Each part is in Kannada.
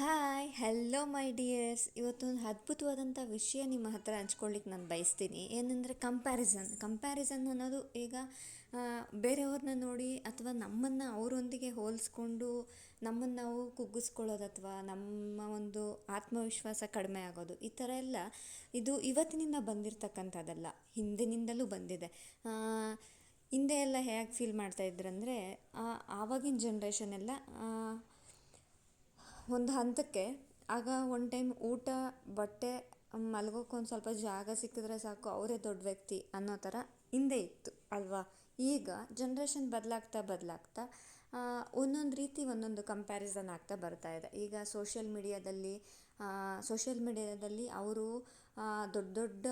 ಹಾಯ್ ಹಲೋ ಮೈ ಡಿಯರ್ಸ್ ಇವತ್ತೊಂದು ಅದ್ಭುತವಾದಂಥ ವಿಷಯ ನಿಮ್ಮ ಹತ್ರ ಹಂಚ್ಕೊಳ್ಳಿಕ್ಕೆ ನಾನು ಬಯಸ್ತೀನಿ. ಏನಂದರೆ ಕಂಪ್ಯಾರಿಸನ್ ಕಂಪ್ಯಾರಿಸನ್ ಅನ್ನೋದು ಈಗ ಬೇರೆಯವ್ರನ್ನ ನೋಡಿ ಅಥವಾ ನಮ್ಮನ್ನು ಅವರೊಂದಿಗೆ ಹೋಲಿಸ್ಕೊಂಡು ನಮ್ಮನ್ನು ನಾವು ಕುಗ್ಗಿಸ್ಕೊಳ್ಳೋದು ಅಥವಾ ನಮ್ಮ ಒಂದು ಆತ್ಮವಿಶ್ವಾಸ ಕಡಿಮೆ ಆಗೋದು, ಈ ಥರ ಎಲ್ಲ ಇದು ಇವತ್ತಿನಿಂದ ಬಂದಿರತಕ್ಕಂಥದ್ದಲ್ಲ, ಹಿಂದಿನಿಂದಲೂ ಬಂದಿದೆ. ಹಿಂದೆ ಎಲ್ಲ ಹೇಗೆ ಫೀಲ್ ಮಾಡ್ತಾಯಿದ್ರಂದರೆ ಆವಾಗಿನ ಜನ್ರೇಷನ್ ಎಲ್ಲ ಒಂದು ಹಂತಕ್ಕೆ ಆಗ ಒನ್ ಟೈಮ್ ಊಟ, ಬಟ್ಟೆ ಮಲ್ಗೋಕ್ಕೆ ಒಂದು ಸ್ವಲ್ಪ ಜಾಗ ಸಿಕ್ಕಿದ್ರೆ ಸಾಕು, ಅವರೇ ದೊಡ್ಡ ವ್ಯಕ್ತಿ ಅನ್ನೋ ಥರ ಹಿಂದೆ ಇತ್ತು ಅಲ್ವಾ? ಈಗ ಜನ್ರೇಷನ್ ಬದಲಾಗ್ತಾ ಬದಲಾಗ್ತಾ ಒಂದೊಂದು ರೀತಿ ಒಂದೊಂದು ಕಂಪ್ಯಾರಿಸನ್ ಆಗ್ತಾ ಬರ್ತಾ ಇದೆ. ಈಗ ಸೋಷಿಯಲ್ ಮೀಡಿಯಾದಲ್ಲಿ ಸೋಷಿಯಲ್ ಮೀಡಿಯಾದಲ್ಲಿ ಅವರು ದೊಡ್ಡ ದೊಡ್ಡ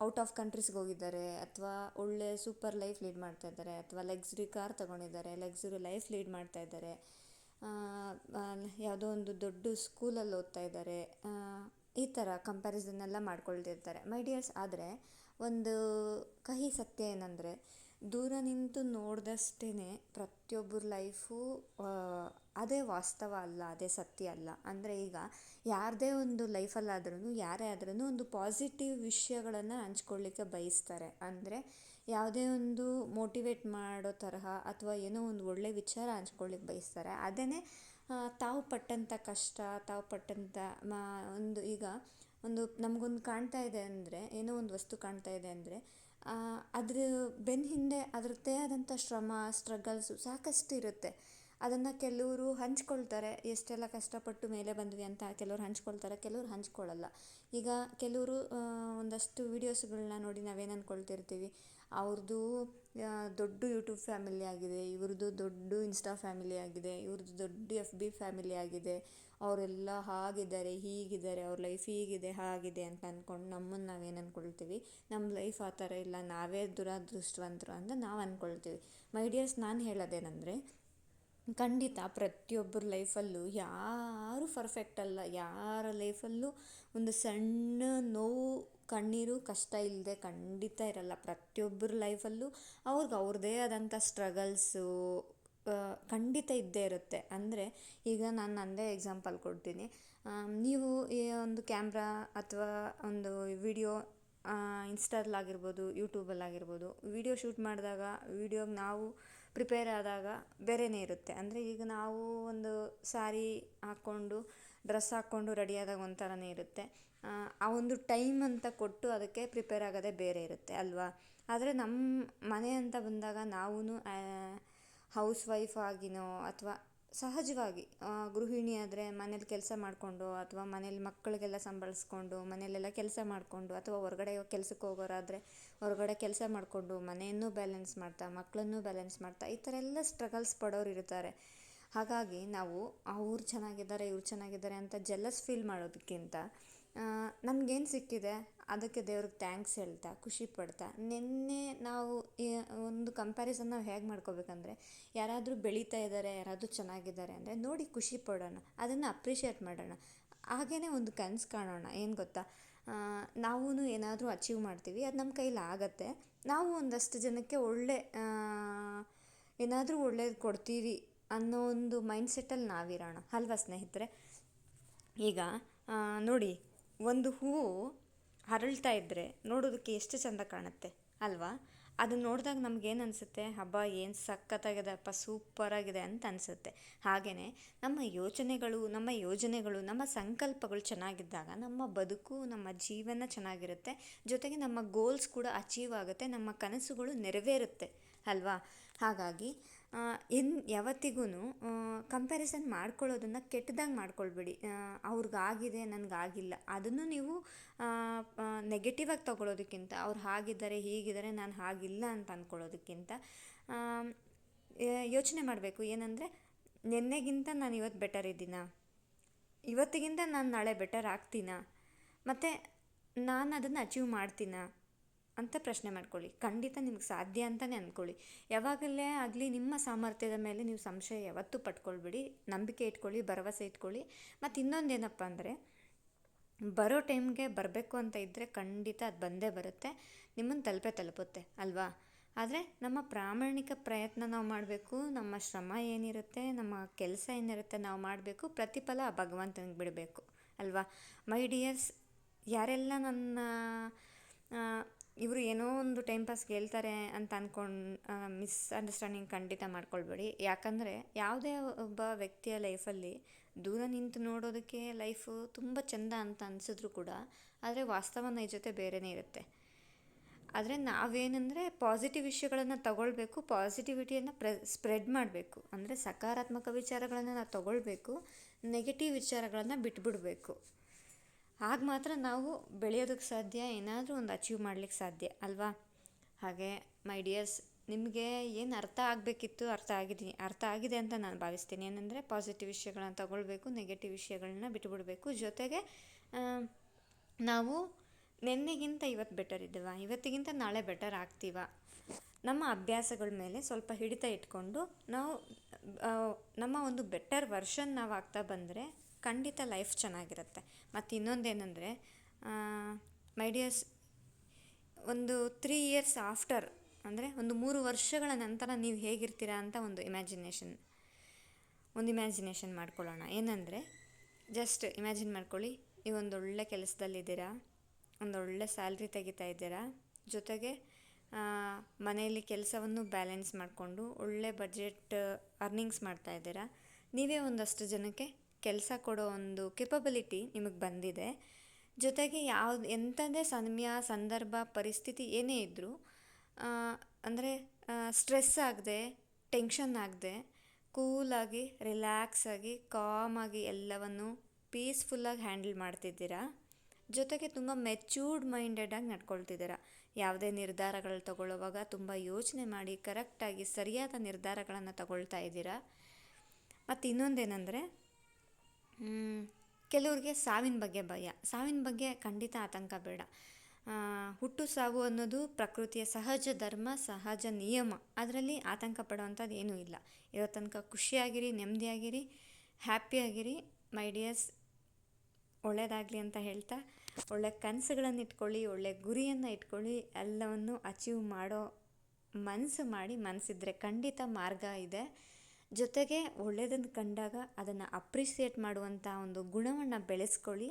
ಔಟ್ ಆಫ್ ಕಂಟ್ರೀಸ್ಗೆ ಹೋಗಿದ್ದಾರೆ, ಅಥವಾ ಒಳ್ಳೆ ಸೂಪರ್ ಲೈಫ್ ಲೀಡ್ ಮಾಡ್ತಾ ಇದ್ದಾರೆ, ಅಥವಾ ಲಕ್ಸುರಿ ಕಾರ್ ತಗೊಂಡಿದ್ದಾರೆ ಲಕ್ಸುರಿ ಲೈಫ್ ಲೀಡ್ ಮಾಡ್ತಾ ಇದ್ದಾರೆ. ಯಾವುದೋ ಒಂದು ದೊಡ್ಡ ಸ್ಕೂಲಲ್ಲಿ ಓದ್ತಾ ಇದ್ದಾರೆ. ಈ ಥರ ಕಂಪ್ಯಾರಿಸನ್ ಎಲ್ಲ ಮಾಡ್ಕೊಳ್ತಿರ್ತಾರೆ. ಮೈ ಡಿಯರ್ಸ್ ಆದರೆ ಒಂದು ಕಹಿ ಸತ್ಯ ಏನಂದರೆ, ದೂರ ನಿಂತು ನೋಡಿದಷ್ಟೇ ಪ್ರತಿಯೊಬ್ಬರ ಲೈಫು ಅದೇ ವಾಸ್ತವ ಅಲ್ಲ, ಅದೇ ಸತ್ಯ ಅಲ್ಲ. ಅಂದರೆ ಈಗ ಯಾರದೇ ಒಂದು ಲೈಫಲ್ಲಾದ್ರೂ ಯಾರೇ ಆದ್ರೂ ಒಂದು ಪಾಸಿಟಿವ್ ವಿಷಯಗಳನ್ನು ಹಂಚ್ಕೊಳ್ಳಿಕ್ಕೆ ಬಯಸ್ತಾರೆ. ಅಂದರೆ ಯಾವುದೇ ಒಂದು ಮೋಟಿವೇಟ್ ಮಾಡೋ ತರಹ ಅಥವಾ ಏನೋ ಒಂದು ಒಳ್ಳೆಯ ವಿಚಾರ ಹಂಚ್ಕೊಳ್ಳಿಕ್ಕೆ ಬಯಸ್ತಾರೆ. ಅದೇ ತಾವು ಪಟ್ಟಂಥ ಕಷ್ಟ, ತಾವು ಪಟ್ಟಂಥ ಮಾ, ಒಂದು ಈಗ ಒಂದು ನಮಗೊಂದು ಕಾಣ್ತಾ ಇದೆ ಅಂದರೆ, ಏನೋ ಒಂದು ವಸ್ತು ಕಾಣ್ತಾ ಇದೆ ಅಂದರೆ ಅದ್ರ ಬೆನ್ನ ಹಿಂದೆ ಅದರದ್ದೇ ಆದಂಥ ಶ್ರಮ ಸ್ಟ್ರಗಲ್ಸು ಸಾಕಷ್ಟು ಇರುತ್ತೆ. ಅದನ್ನು ಕೆಲವರು ಹಂಚ್ಕೊಳ್ತಾರೆ, ಎಷ್ಟೆಲ್ಲ ಕಷ್ಟಪಟ್ಟು ಮೇಲೆ ಬಂದ್ವಿ ಅಂತ ಕೆಲವ್ರು ಹಂಚ್ಕೊಳ್ತಾರೆ, ಕೆಲವ್ರು ಹಂಚ್ಕೊಳ್ಳಲ್ಲ ಈಗ ಕೆಲವರು ಒಂದಷ್ಟು ವೀಡಿಯೋಸ್ಗಳನ್ನ ನೋಡಿ ನಾವೇನು ಅಂದ್ಕೊಳ್ತಿರ್ತೀವಿ ಅವ್ರದ್ದು ದೊಡ್ಡ ಯೂಟ್ಯೂಬ್ ಫ್ಯಾಮಿಲಿ ಆಗಿದೆ ಇವ್ರದ್ದು ದೊಡ್ಡ ಇನ್ಸ್ಟಾ ಫ್ಯಾಮಿಲಿ ಆಗಿದೆ ಇವ್ರದ್ದು ದೊಡ್ಡ ಎಫ್ ಬಿ ಫ್ಯಾಮಿಲಿ ಆಗಿದೆ, ಅವರೆಲ್ಲ ಹಾಗಿದ್ದಾರೆ, ಹೀಗಿದ್ದಾರೆ, ಅವ್ರ ಲೈಫ್ ಹೀಗಿದೆ, ಹಾಗಿದೆ ಅಂತ ಅಂದ್ಕೊಂಡು ನಮ್ಮನ್ನು ನಾವೇನು ಅಂದ್ಕೊಳ್ತೀವಿ ನಮ್ಮ ಲೈಫ್ ಆ ಥರ ಇಲ್ಲ, ನಾವೇ ದುರಾದೃಷ್ಟವಂತರು ಅಂತ ನಾವು ಅಂದ್ಕೊಳ್ತೀವಿ ಮೈ ಡಿಯರ್ಸ್ ನಾನು ಹೇಳೋದೇನೆಂದರೆ, ಖಂಡಿತ ಪ್ರತಿಯೊಬ್ಬರ ಲೈಫಲ್ಲೂ ಯಾರೂ ಪರ್ಫೆಕ್ಟ್ ಅಲ್ಲ. ಯಾರ ಲೈಫಲ್ಲೂ ಒಂದು ಸಣ್ಣ ನೋವು ಕಣ್ಣೀರು ಕಷ್ಟ ಇಲ್ಲದೆ ಖಂಡಿತ ಇರಲ್ಲ. ಪ್ರತಿಯೊಬ್ಬರ ಲೈಫಲ್ಲೂ ಅವ್ರಿಗೆ ಅವ್ರದ್ದೇ ಆದಂಥ ಸ್ಟ್ರಗಲ್ಸು ಖಂಡಿತ ಇದ್ದೇ ಇರುತ್ತೆ. ಅಂದರೆ ಈಗ ನಾನು ನನ್ನದೇ ಎಕ್ಸಾಂಪಲ್ ಕೊಡ್ತೀನಿ. ನೀವು ಈ ಒಂದು ಕ್ಯಾಮ್ರಾ ಅಥವಾ ಒಂದು ವಿಡಿಯೋ ಇನ್ಸ್ಟಾದಲ್ಲಾಗಿರ್ಬೋದು, ಯೂಟ್ಯೂಬಲ್ಲಾಗಿರ್ಬೋದು ವಿಡಿಯೋ ಶೂಟ್ ಮಾಡಿದಾಗ ವಿಡಿಯೋಗೆ ನಾವು ಪ್ರಿಪೇರ್ ಆದಾಗ ಬೇರೆಯೇ ಇರುತ್ತೆ. ಅಂದರೆ ಈಗ ನಾವು ಒಂದು ಸಾರಿ ಹಾಕ್ಕೊಂಡು ಡ್ರೆಸ್ ಹಾಕ್ಕೊಂಡು ರೆಡಿಯಾದಾಗ ಒಂಥರನೇ ಇರುತ್ತೆ. ಆ ಒಂದು ಟೈಮ್ ಅಂತ ಕೊಟ್ಟು ಅದಕ್ಕೆ ಪ್ರಿಪೇರ್ ಆಗೋದೇ ಬೇರೆ ಇರುತ್ತೆ ಅಲ್ವಾ? ಆದರೆ ನಮ್ಮ ಮನೆ ಅಂತ ಬಂದಾಗ ನಾವೂ ಹೌಸ್ ವೈಫ್ ಆಗಿನೋ ಅಥವಾ ಸಹಜವಾಗಿ ಗೃಹಿಣಿ ಆದರೆ ಮನೇಲಿ ಕೆಲಸ ಮಾಡಿಕೊಂಡು ಅಥವಾ ಮನೇಲಿ ಮಕ್ಕಳಿಗೆಲ್ಲ ಸಂಭಾಳಿಸ್ಕೊಂಡು ಮನೆಯಲ್ಲೆಲ್ಲ ಕೆಲಸ ಮಾಡಿಕೊಂಡು ಅಥವಾ ಹೊರಗಡೆ ಕೆಲ್ಸಕ್ಕೆ ಹೋಗೋರಾದರೆ ಹೊರಗಡೆ ಕೆಲಸ ಮಾಡಿಕೊಂಡು ಮನೆಯನ್ನು ಬ್ಯಾಲೆನ್ಸ್ ಮಾಡ್ತಾ, ಮಕ್ಕಳನ್ನು ಬ್ಯಾಲೆನ್ಸ್ ಮಾಡ್ತಾ ಈ ಥರ ಎಲ್ಲ ಸ್ಟ್ರಗಲ್ಸ್ ಪಡೋರು ಇರ್ತಾರೆ. ಹಾಗಾಗಿ ನಾವು ಅವ್ರು ಚೆನ್ನಾಗಿದ್ದಾರೆ, ಇವ್ರು ಚೆನ್ನಾಗಿದ್ದಾರೆ ಅಂತ ಜೆಲಸ್ ಫೀಲ್ ಮಾಡೋದಕ್ಕಿಂತ ನಮಗೇನು ಸಿಕ್ಕಿದೆ? ಅದಕ್ಕೆ ದೇವ್ರಿಗೆ ಥ್ಯಾಂಕ್ಸ್ ಹೇಳ್ತಾ, ಖುಷಿ ಪಡ್ತಾ. ನಿನ್ನೆ ನಾವು ಒಂದು ಕಂಪ್ಯಾರಿಸನ್ ನಾವು ಹೇಗೆ ಮಾಡ್ಕೋಬೇಕಂದ್ರೆ, ಯಾರಾದರೂ ಬೆಳೀತಾ ಇದ್ದಾರೆ ಯಾರಾದರೂ ಚೆನ್ನಾಗಿದ್ದಾರೆ ಅಂದರೆ ನೋಡಿ ಖುಷಿ ಪಡೋಣ, ಅದನ್ನು ಅಪ್ರಿಷಿಯೇಟ್ ಮಾಡೋಣ. ಹಾಗೇ ಒಂದು ಕನಸು ಕಾಣೋಣ, ಏನು ಗೊತ್ತಾ? ನಾವೂ ಏನಾದರೂ ಅಚೀವ್ ಮಾಡ್ತೀವಿ, ಅದು ನಮ್ಮ ಕೈಲಿ ಆಗತ್ತೆ. ನಾವು ಒಂದಷ್ಟು ಜನಕ್ಕೆ ಒಳ್ಳೆ ಏನಾದರೂ ಒಳ್ಳೇದು ಕೊಡ್ತೀವಿ ಅನ್ನೋ ಒಂದು ಮೈಂಡ್ಸೆಟ್ಟಲ್ಲಿ ನಾವಿರೋಣ. ಅಲ್ವಾ ಸ್ನೇಹಿತರೆ? ಈಗ ನೋಡಿ, ಒಂದು ಹೂವು ಅರಳ್ತಾ ಇದ್ದರೆ ನೋಡೋದಕ್ಕೆ ಎಷ್ಟು ಚೆಂದ ಕಾಣುತ್ತೆ, ಅಲ್ವಾ? ಅದನ್ನು ನೋಡಿದಾಗ ನಮ್ಗೇನು ಅನಿಸುತ್ತೆ ಹಬ್ಬ ಏನು ಸಖತ್ತಾಗಿದೆಪ್ಪ ಸೂಪರಾಗಿದೆ ಅಂತ ಅನಿಸುತ್ತೆ. ಹಾಗೆಯೇ ನಮ್ಮ ಯೋಚನೆಗಳು, ನಮ್ಮ ಯೋಜನೆಗಳು, ನಮ್ಮ ಸಂಕಲ್ಪಗಳು ಚೆನ್ನಾಗಿದ್ದಾಗ, ನಮ್ಮ ಬದುಕು, ನಮ್ಮ ಜೀವನ ಚೆನ್ನಾಗಿರುತ್ತೆ. ಜೊತೆಗೆ ನಮ್ಮ ಗೋಲ್ಸ್ ಕೂಡ ಅಚೀವ್ ಆಗುತ್ತೆ, ನಮ್ಮ ಕನಸುಗಳು ನೆರವೇರುತ್ತೆ, ಅಲ್ವಾ? ಹಾಗಾಗಿ ಇನ್ನು ಯಾವತ್ತಿಗೂ ಕಂಪ್ಯಾರಿಸನ್ ಮಾಡ್ಕೊಳ್ಳೋದನ್ನು ಕೆಟ್ಟದಾಗಿ ಮಾಡ್ಕೊಳ್ಬೇಡಿ. ಅವ್ರಿಗಾಗಿದೆ, ನನಗಾಗಿಲ್ಲ. ಅದನ್ನು ನೀವು ನೆಗೆಟಿವಾಗಿ ತಗೊಳ್ಳೋದಕ್ಕಿಂತ, ಅವ್ರು ಹಾಗಿದ್ದಾರೆ, ಹೀಗಿದ್ದಾರೆ, ನಾನು ಹಾಗಿಲ್ಲ ಅಂತ ಅಂದ್ಕೊಳ್ಳೋದಕ್ಕಿಂತ ಯೋಚನೆ ಮಾಡಬೇಕು. ಏನಂದರೆ, ನಿನ್ನೆಗಿಂತ ನಾನು ಇವತ್ತು ಬೆಟರ್ ಇದ್ದೀನಾ? ಇವತ್ತಿಗಿಂತ ನಾನು ನಾಳೆ ಬೆಟರ್ ಆಗ್ತೀನಾ? ಮತ್ತು ನಾನು ಅದನ್ನು ಅಚೀವ್ ಮಾಡ್ತೀನಾ? ಅಂತ ಪ್ರಶ್ನೆ ಮಾಡ್ಕೊಳ್ಳಿ. ಖಂಡಿತ ನಿಮ್ಗೆ ಸಾಧ್ಯ ಅಂತಲೇ ಅಂದ್ಕೊಳ್ಳಿ ಯಾವಾಗಲೇ ಆಗಲಿ ನಿಮ್ಮ ಸಾಮರ್ಥ್ಯದ ಮೇಲೆ ನೀವು ಸಂಶಯ ಯಾವತ್ತೂ ಪಟ್ಕೊಳ್ಬಿಡಿ. ನಂಬಿಕೆ ಇಟ್ಕೊಳ್ಳಿ, ಭರವಸೆ ಇಟ್ಕೊಳ್ಳಿ. ಮತ್ತು ಇನ್ನೊಂದು ಏನಪ್ಪ ಅಂದರೆ, ಬರೋ ಟೈಮ್ಗೆ ಬರಬೇಕು ಅಂತ ಇದ್ದರೆ ಖಂಡಿತ ಅದು ಬಂದೇ ಬರುತ್ತೆ. ನಿಮ್ಮನ್ನು ತಲುಪೇ ತಲುಪುತ್ತೆ, ಅಲ್ವಾ? ಆದರೆ ನಮ್ಮ ಪ್ರಾಮಾಣಿಕ ಪ್ರಯತ್ನ ನಾವು ಮಾಡಬೇಕು, ನಮ್ಮ ಶ್ರಮ ಏನಿರುತ್ತೆ, ನಮ್ಮ ಕೆಲಸ ಏನಿರುತ್ತೆ ನಾವು ಮಾಡಬೇಕು, ಪ್ರತಿಫಲ ಆ ಭಗವಂತನಿಗೆ ಬಿಡಬೇಕು, ಅಲ್ವಾ? ಮೈ ಡಿಯರ್ಸ್, ಯಾರೆಲ್ಲ ನನ್ನ ಇವರು ಏನೋ ಒಂದು ಟೈಮ್ ಪಾಸ್ಗೆ ಹೇಳ್ತಾರೆ ಅಂತ ಅಂದ್ಕೊಂಡು ಮಿಸ್ಅಂಡರ್ಸ್ಟ್ಯಾಂಡಿಂಗ್ ಖಂಡಿತ ಮಾಡ್ಕೊಳ್ಬೇಡಿ. ಯಾಕಂದರೆ ಯಾವುದೇ ಒಬ್ಬ ವ್ಯಕ್ತಿಯ ಲೈಫಲ್ಲಿ ದೂರ ನಿಂತು ನೋಡೋದಕ್ಕೆ ಲೈಫು ತುಂಬ ಚೆಂದ ಅಂತ ಅನಿಸಿದ್ರು ಕೂಡ ಆದರೆ ವಾಸ್ತವ ನೈಜತೆ ಬೇರೆಯೇ ಇರುತ್ತೆ. ಆದರೆ ನಾವೇನೆಂದರೆ ಪಾಸಿಟಿವ್ ವಿಷಯಗಳನ್ನು ತಗೊಳ್ಬೇಕು ಪಾಸಿಟಿವಿಟಿಯನ್ನು ಪ್ರ ಸ್ಪ್ರೆಡ್ ಮಾಡಬೇಕು. ಅಂದರೆ ಸಕಾರಾತ್ಮಕ ವಿಚಾರಗಳನ್ನು ನಾವು ತಗೊಳ್ಬೇಕು ನೆಗೆಟಿವ್ ವಿಚಾರಗಳನ್ನು ಬಿಟ್ಬಿಡಬೇಕು. ಆಗ ಮಾತ್ರ ನಾವು ಬೆಳೆಯೋದಕ್ಕೆ ಸಾಧ್ಯ, ಏನಾದರೂ ಒಂದು ಅಚೀವ್ ಮಾಡ್ಲಿಕ್ಕೆ ಸಾಧ್ಯ, ಅಲ್ವಾ? ಹಾಗೆ ಮೈ ಡಿಯರ್ಸ್ ನಿಮಗೆ ಏನು ಅರ್ಥ ಆಗಬೇಕಿತ್ತು, ಅರ್ಥ ಆಗಿದ್ದೀನಿ ಅರ್ಥ ಆಗಿದೆ ಅಂತ ನಾನು ಭಾವಿಸ್ತೀನಿ. ಏನಂದರೆ ಪಾಸಿಟಿವ್ ವಿಷಯಗಳನ್ನ ತಗೊಳ್ಬೇಕು ನೆಗೆಟಿವ್ ವಿಷಯಗಳನ್ನ ಬಿಟ್ಟುಬಿಡಬೇಕು ಜೊತೆಗೆ ನಾವು ನಿನ್ನೆಗಿಂತ ಇವತ್ತು ಬೆಟರ್ ಇದ್ದೀವ? ಇವತ್ತಿಗಿಂತ ನಾಳೆ ಬೆಟರ್ ಆಗ್ತೀವ? ನಮ್ಮ ಅಭ್ಯಾಸಗಳ ಮೇಲೆ ಸ್ವಲ್ಪ ಹಿಡಿತ ಇಟ್ಕೊಂಡು ನಾವು ನಮ್ಮ ಒಂದು ಬೆಟರ್ ವರ್ಷನ್ ನಾವು ಆಗ್ತಾ ಬಂದರೆ ಖಂಡಿತ ಲೈಫ್ ಚೆನ್ನಾಗಿರುತ್ತೆ. ಮತ್ತು ಇನ್ನೊಂದೇನೆಂದರೆ ಮೈ ಡಿಯರ್ಸ್ ಒಂದು ತ್ರೀ ಇಯರ್ಸ್ ಆಫ್ಟರ್ ಅಂದರೆ ಒಂದು ಮೂರು ವರ್ಷಗಳ ನಂತರ ನೀವು ಹೇಗಿರ್ತೀರಾ ಅಂತ ಒಂದು ಇಮ್ಯಾಜಿನೇಷನ್ ಒಂದು ಇಮ್ಯಾಜಿನೇಷನ್ ಮಾಡ್ಕೊಳ್ಳೋಣ. ಏನಂದರೆ ಜಸ್ಟ್ ಇಮ್ಯಾಜಿನ್ ಮಾಡ್ಕೊಳ್ಳಿ, ನೀವು ಒಂದು ಒಳ್ಳೆ ಕೆಲಸದಲ್ಲಿದ್ದೀರಾ, ಒಂದು ಒಳ್ಳೆ ಸ್ಯಾಲ್ರಿ ತೆಗಿತಾ ಇದ್ದೀರಾ, ಜೊತೆಗೆ ಮನೆಯಲ್ಲಿ ಕೆಲಸವನ್ನು ಬ್ಯಾಲೆನ್ಸ್ ಮಾಡಿಕೊಂಡು ಒಳ್ಳೆ ಬಜೆಟ್ ಅರ್ನಿಂಗ್ಸ್ ಮಾಡ್ತಾ ಇದ್ದೀರಾ, ನೀವೇ ಒಂದಷ್ಟು ಜನಕ್ಕೆ ಕೆಲಸ ಕೊಡೋ ಒಂದು ಕೆಪಬಿಲಿಟಿ ನಿಮಗೆ ಬಂದಿದೆ. ಜೊತೆಗೆ ಯಾವ್ದು ಎಂಥದೇ ಸಮಯ, ಸಂದರ್ಭ, ಪರಿಸ್ಥಿತಿ ಏನೇ ಇದ್ದರೂ ಅಂದರೆ ಸ್ಟ್ರೆಸ್ ಆಗದೆ ಟೆನ್ಷನ್ ಆಗದೆ ಕೂಲಾಗಿ ರಿಲ್ಯಾಕ್ಸಾಗಿ ಕಾಮಾಗಿ ಎಲ್ಲವನ್ನು ಪೀಸ್ಫುಲ್ಲಾಗಿ ಹ್ಯಾಂಡಲ್ ಮಾಡ್ತಿದ್ದೀರಾ? ಜೊತೆಗೆ ತುಂಬ ಮೆಚೂರ್ಡ್ ಮೈಂಡೆಡಾಗಿ ನಡ್ಕೊಳ್ತಿದ್ದೀರಾ? ಯಾವುದೇ ನಿರ್ಧಾರಗಳು ತಗೊಳ್ಳುವಾಗ ತುಂಬ ಯೋಚನೆ ಮಾಡಿ ಕರೆಕ್ಟಾಗಿ ಸರಿಯಾದ ನಿರ್ಧಾರಗಳನ್ನು ತಗೊಳ್ತಾ ಇದ್ದೀರಾ? ಮತ್ತು ಇನ್ನೊಂದೇನೆಂದರೆ ಕೆಲವ್ರಿಗೆ ಸಾವಿನ ಬಗ್ಗೆ ಭಯ. ಸಾವಿನ ಬಗ್ಗೆ ಖಂಡಿತ ಆತಂಕ ಬೇಡ. ಹುಟ್ಟು ಸಾವು ಅನ್ನೋದು ಪ್ರಕೃತಿಯ ಸಹಜ ಧರ್ಮ, ಸಹಜ ನಿಯಮ. ಅದರಲ್ಲಿ ಆತಂಕ ಪಡುವಂಥದ್ದು ಏನೂ ಇಲ್ಲ. ಇರೋ ತನಕ ಖುಷಿಯಾಗಿರಿ, ನೆಮ್ಮದಿಯಾಗಿರಿ, ಹ್ಯಾಪಿಯಾಗಿರಿ, ಮೈ ಡಿಯರ್ಸ್. ಒಳ್ಳೆಯದಾಗಲಿ ಅಂತ ಹೇಳ್ತಾ, ಒಳ್ಳೆ ಕನಸುಗಳನ್ನು ಇಟ್ಕೊಳ್ಳಿ, ಒಳ್ಳೆ ಗುರಿಯನ್ನು ಇಟ್ಕೊಳ್ಳಿ, ಎಲ್ಲವನ್ನು ಅಚೀವ್ ಮಾಡೋ ಮನಸ್ಸು ಮಾಡಿ ಮನಸ್ಸಿದ್ರೆ ಖಂಡಿತ ಮಾರ್ಗ ಇದೆ. ಜೊತೆಗೆ ಒಳ್ಳೆಯದನ್ನು ಕಂಡಾಗ ಅದನ್ನು ಅಪ್ರಿಸಿಯೇಟ್ ಮಾಡುವಂಥ ಒಂದು ಗುಣವನ್ನು ಬೆಳೆಸ್ಕೊಳ್ಳಿ.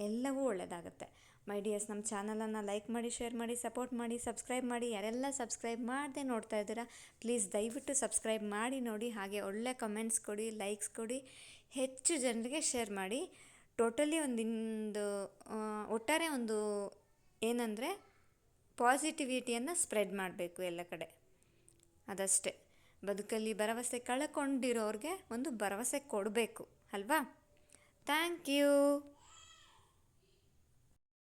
ಎಲ್ಲವೂ ಒಳ್ಳೆಯದಾಗುತ್ತೆ ಮೈ ಡಿಯರ್ಸ್, ನಮ್ಮ ಚಾನಲನ್ನು ಲೈಕ್ ಮಾಡಿ, ಶೇರ್ ಮಾಡಿ, ಸಪೋರ್ಟ್ ಮಾಡಿ, ಸಬ್ಸ್ಕ್ರೈಬ್ ಮಾಡಿ, ಯಾರೆಲ್ಲ ಸಬ್ಸ್ಕ್ರೈಬ್ ಮಾಡದೆ ನೋಡ್ತಾ ಇದ್ದೀರಾ, ಪ್ಲೀಸ್ ದಯವಿಟ್ಟು ಸಬ್ಸ್ಕ್ರೈಬ್ ಮಾಡಿ, ನೋಡಿ, ಹಾಗೆ ಒಳ್ಳೆ ಕಮೆಂಟ್ಸ್ ಕೊಡಿ, ಲೈಕ್ಸ್ ಕೊಡಿ, ಹೆಚ್ಚು ಜನರಿಗೆ ಶೇರ್ ಮಾಡಿ. ಟೋಟಲಿ ಒಂದಿಂದು ಒಟ್ಟಾರೆ ಒಂದು ಏನಂದರೆ ಪಾಸಿಟಿವಿಟಿಯನ್ನು ಸ್ಪ್ರೆಡ್ ಮಾಡಬೇಕು ಎಲ್ಲ ಕಡೆ. ಅದಷ್ಟೇ. ಬದುಕಲ್ಲಿ ಭರವಸೆ ಕಳ್ಕೊಂಡಿರೋರಿಗೆ ಒಂದು ಭರವಸೆ ಕೊಡಬೇಕು ಅಲ್ವಾ? Thank you